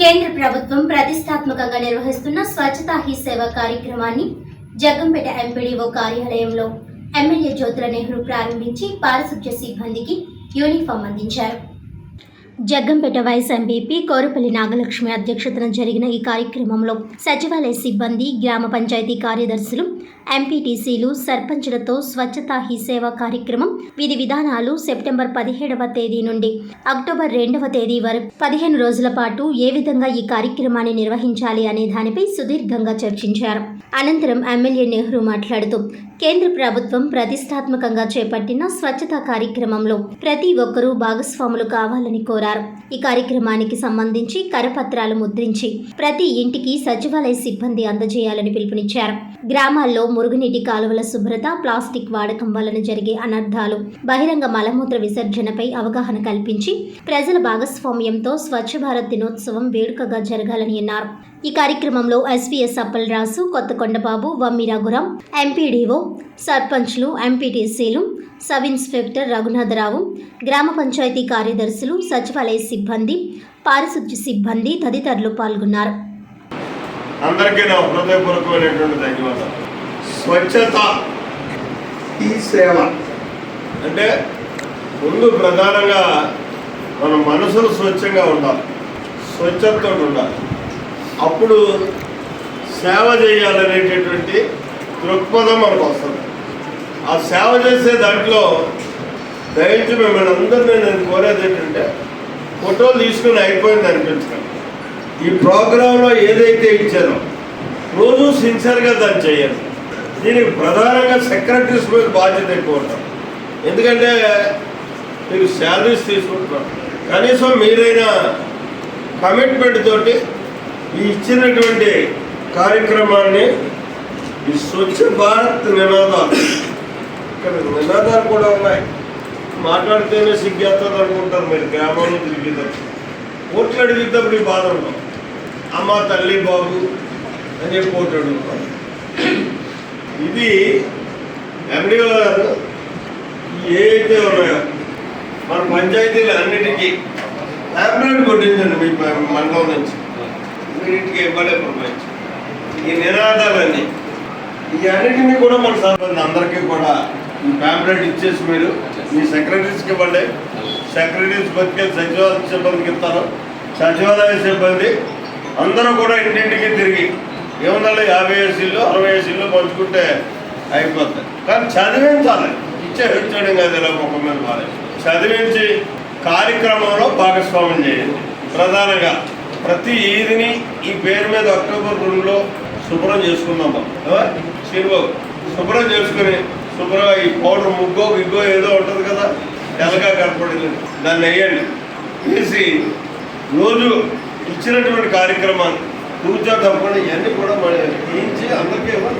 కేంద్ర ప్రభుత్వం ప్రతిష్టాత్మకంగా నిర్వహిస్తున్న స్వచ్ఛతా హీ సేవ కార్యక్రమాన్ని జగ్గంపేట ఎంపీడీఓ కార్యాలయంలో ఎమ్మెల్యే జ్యోతుల నెహ్రూ ప్రారంభించి పారిశుధ్య సిబ్బందికి యూనిఫామ్ అందించారు. జగ్గంపేట వైస్ ఎంపీపీ కోరుపల్లి నాగలక్ష్మి అధ్యక్షతన జరిగిన ఈ కార్యక్రమంలో సచివాలయ సిబ్బంది గ్రామ పంచాయతీ కార్యదర్శులు ఎంపీటీసీలు సర్పంచులతో స్వచ్ఛతా హీ సేవ కార్యక్రమం విధి విధానాలు సెప్టెంబర్ పదిహేడవ తేదీ నుండి అక్టోబర్ రెండవ తేదీ వరకు పదిహేను రోజుల పాటు ఏ విధంగా ఈ కార్యక్రమాన్ని నిర్వహించాలి అనే దానిపై సుదీర్ఘంగా చర్చించారు. అనంతరం ఎమ్మెల్యే నెహ్రూ మాట్లాడుతూ కేంద్ర ప్రభుత్వం ప్రతిష్టాత్మకంగా చేపట్టిన స్వచ్ఛతా కార్యక్రమంలో ప్రతి ఒక్కరూ భాగస్వాములు కావాలని కోరారు. ఈ కార్యక్రమానికి సంబంధించి కరపత్రాలు ముద్రించి ప్రతి ఇంటికి సచివాలయ సిబ్బంది అందజేయాలని పిలుపునిచ్చారు. గ్రామాల్లో మురుగునీటి కాలువల శుభ్రత ప్లాస్టిక్ వాడకం వలన జరిగే అనర్థాలు బహిరంగ మలమూత్ర విసర్జనపై అవగాహన కల్పించి ప్రజల భాగస్వామ్యంతో స్వచ్ఛ భారత్ దినోత్సవం వేడుకగా జరగాలని అన్నారు. ఈ కార్యక్రమంలో ఎస్వీఎస్ అప్పలరాసు కొత్తకొండబాబు వమ్మి రఘురాం ఎంపీడీఓ సర్పంచ్లు ఎంపీటీసీలు సబ్ ఇన్స్పెక్టర్ రఘునాథరావు గ్రామ పంచాయతీ కార్యదర్శులు సచివాలయ సిబ్బంది పారిశుద్ధ్య సిబ్బంది తదితరులు పాల్గొన్నారు. అందరికీ నా హృదయపూర్వకమైనటువంటి ధన్యవాదాలు. స్వచ్ఛత ఈ సేవ. అంటే ముందు ప్రధానంగా మన మనసులు స్వచ్ఛంగా ఉండాలి. స్వచ్ఛతతో ఉండాలి. అప్పుడు సేవ చేయాలనేటటువంటి దృక్పథం మనకు వస్తుంది. ఆ సేవ చేసే దాంట్లో దయచేసి మిమ్మల్ని అందరినీ నేను కోరేది ఏంటంటే ఫోటోలు తీసుకుని అయిపోయింది అనిపించడం. ఈ ప్రోగ్రాంలో ఏదైతే ఇచ్చారో రోజు సిన్సియర్గా దాన్ని చేయాలి దీనికి ప్రధానంగా సెక్రటరీస్ మీద బాధ్యత ఎక్కువ ఉంటాం. ఎందుకంటే మీరు శాలరీస్ తీసుకుంటున్నారు. కనీసం మీరైనా కమిట్మెంట్ తోటి ఈ ఇచ్చినటువంటి కార్యక్రమాన్ని ఈ స్వచ్ఛ భారత్ నినాదాలు ఇక్కడ నినాదాలు కూడా ఉన్నాయి. మాట్లాడితేనే సిగ్గేస్తారు అనుకుంటారు మీరు. గ్రామంలో తిరిగేటప్పుడు ఓట్లు అడిగేటప్పుడు ఈ బాధ ఉంటాం అమ్మ తల్లి బాబు అని చెప్పి ఓట్లు అడుగుతాం ఇది ఎండిఓ గారు ఏవైతే ఉన్నాయో మన పంచాయతీలు అన్నిటికీ ట్యాబ్లెట్ కొట్టించండి మీ మండలం నుంచి. మీరింటికి ఇవ్వలే పంపించి ఈ నినాదాలన్నీ ఈ అన్నిటినీ కూడా మన సర్పంచ్ అందరికీ కూడా ఈ ప్యాంప్లెట్ ఇచ్చేసి మీరు మీ సెక్రటరీస్కి ఇవ్వండి. సెక్రటరీస్ బతికే సచివాలయ సిబ్బందికి ఇస్తారు సచివాలయ సిబ్బంది అందరూ కూడా ఇంటింటికి తిరిగి ఏముందంటే యాభై ఏసీలు అరవై ఏసీలు పంచుకుంటే అయిపోతాయి కానీ చదివించాలి ఇచ్చే ఇచ్చడం కాదు ఇలా ముఖం మీద మారే చదివించి కార్యక్రమంలో భాగస్వామ్యం చేయండి. ప్రధానంగా ప్రతి ఈదిని ఈ పేరు మీద అక్టోబర్ రెండులో శుభ్రం చేసుకుందాం శ్రీబాబు శుభ్రం చేసుకుని శుభ్రంగా ఈ పౌడర్ ముగ్గో బిగ్గో ఏదో ఉంటుంది కదా తెల్లగా కనపడింది. దాన్ని వేయండి. వేసి రోజు ఇచ్చినటువంటి కార్యక్రమాన్ని పూజ తప్పని ఇవన్నీ కూడా మనం తీయించి అందరికీ ఇవ్వండి.